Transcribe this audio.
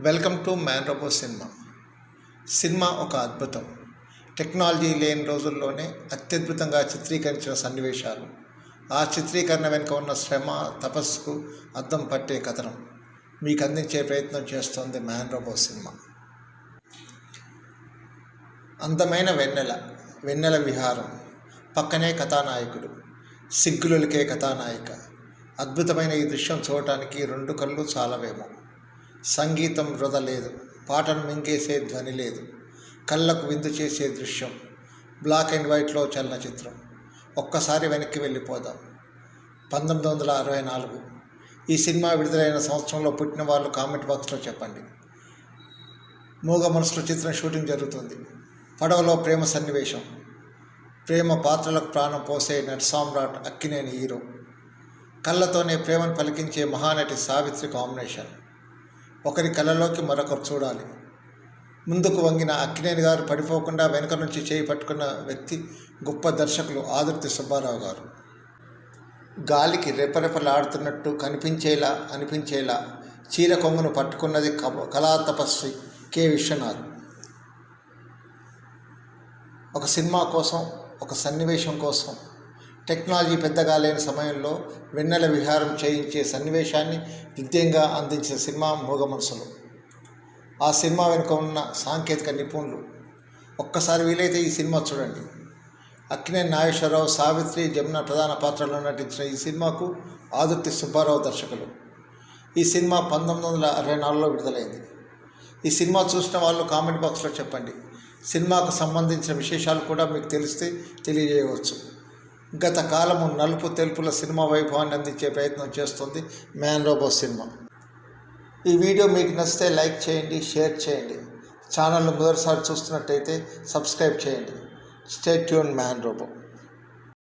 Welcome to man robo cinema. Cinema ఒక అద్భుతం. Technology లేని రోజుల్లోనే అత్యద్భుతంగా చిత్రీకరించిన సన్నివేశాలు. ఆ చిత్రీకరణ వెనుక ఉన్న శ్రమ తపస్సుకు అద్దం పట్టే కథనం. మీకు అందించే ప్రయత్నం చేస్తోంది మ్యాన్ రోబో సినిమా. అందమైన వెన్నెల వెన్నెల విహారం. పక్కనే కథానాయకుడు సిగ్గులకే కథానాయిక. అద్భుతమైన ఈ దృశ్యం చూడటానికి రెండు కళ్ళు చాలవేమో. సంగీతం వృధ లేదు. పాటను మింగేసే ధ్వని లేదు. కళ్ళకు విందు చేసే దృశ్యం. బ్లాక్ అండ్ వైట్లో చలనచిత్రం ఒక్కసారి వెనక్కి వెళ్ళిపోదాం. పంతొమ్మిది వందల అరవై నాలుగు. ఈ సినిమా విడుదలైన సంవత్సరంలో పుట్టిన వాళ్ళు కామెంట్ బాక్స్లో చెప్పండి. మూగ మనసులో చిత్రం షూటింగ్ జరుగుతుంది. పడవలో ప్రేమ సన్నివేశం. ప్రేమ పాత్రలకు ప్రాణం పోసే నట సామ్రాట్ అక్కినేని హీరో. కళ్ళతోనే ప్రేమను పలికించే మహానటి సావిత్రి కాంబినేషన్. ఒకరి కళ్ళలోకి మరొకరు చూడాలి. ముందుకు వంగిన అక్కినేని గారు పడిపోకుండా వెనుక నుంచి చేయి పట్టుకున్న వ్యక్తి గొప్ప దర్శకులు ఆదుర్తి సుబ్బారావు గారు. గాలికి రెపరెపలాడుతున్నట్టు కనిపించేలా అనిపించేలా చీర కొంగును పట్టుకున్నది క కళా తపస్వి కె. విశ్వనాథ్. ఒక సినిమా కోసం ఒక సన్నివేశం కోసం టెక్నాలజీ పెద్దగా లేని సమయంలో వెన్నెల విహారం చేయించే సన్నివేశాన్ని హృదయంగా అందించిన సినిమా మూగ మనసులు ఆ సినిమా వెనుక ఉన్న సాంకేతిక నిపుణులు. ఒక్కసారి వీలైతే ఈ సినిమా చూడండి. అక్కినే నాగేశ్వరరావు సావిత్రి జమున ప్రధాన పాత్రలో నటించిన ఈ సినిమాకు ఆదుర్తి సుబ్బారావు దర్శకులు. ఈ సినిమా పంతొమ్మిది వందల అరవై నాలుగులో విడుదలైంది. ఈ సినిమా చూసిన వాళ్ళు కామెంట్ బాక్స్లో చెప్పండి. సినిమాకు సంబంధించిన విశేషాలు కూడా మీకు తెలిస్తే తెలియజేయవచ్చు. గత కాలము నలుపు తెలుపుల సినిమా వైభవాన్ని అందించే ప్రయత్నం చేస్తుంది మ్యాన్ రోబో సినిమా. ఈ వీడియో మీకు నచ్చితే లైక్ చేయండి షేర్ చేయండి. ఛానల్ను మొదటిసారి చూస్తున్నట్టయితే సబ్స్క్రైబ్ చేయండి. Stay tune man robo.